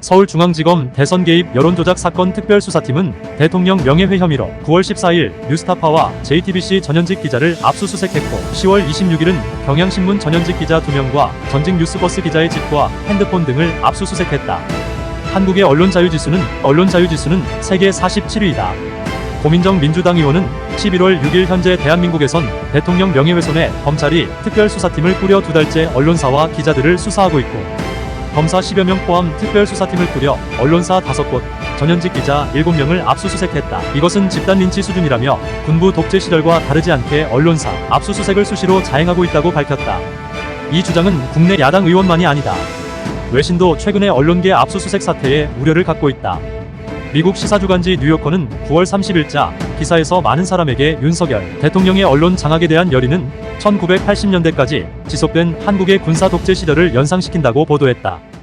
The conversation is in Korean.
서울중앙지검 대선 개입 여론조작 사건 특별수사팀은 대통령 명예회 혐의로 9월 14일 뉴스타파와 JTBC 전현직 기자를 압수수색했고 10월 26일은 경향신문 전현직 기자 2명과 전직 뉴스버스 기자의 집과 핸드폰 등을 압수수색했다. 한국의 언론자유지수는 언론자유지수는 세계 47위이다. 고민정 민주당 의원은 11월 6일 현재 대한민국에선 대통령 명예훼손에 검찰이 특별수사팀을 꾸려 두 달째 언론사와 기자들을 수사하고 있고 검사 10여 명 포함 특별수사팀을 꾸려 언론사 5곳, 전현직 기자 7명을 압수수색했다. 이것은 집단 린치 수준이라며 군부 독재 시절과 다르지 않게 언론사 압수수색을 수시로 자행하고 있다고 밝혔다. 이 주장은 국내 야당 의원만이 아니다. 외신도 최근의 언론계 압수수색 사태에 우려를 갖고 있다. 미국 시사주간지 뉴요커는 9월 30일자 기사에서 많은 사람에게 윤석열 대통령의 언론 장악에 대한 열의는 1980년대까지 지속된 한국의 군사 독재 시절을 연상시킨다고 보도했다.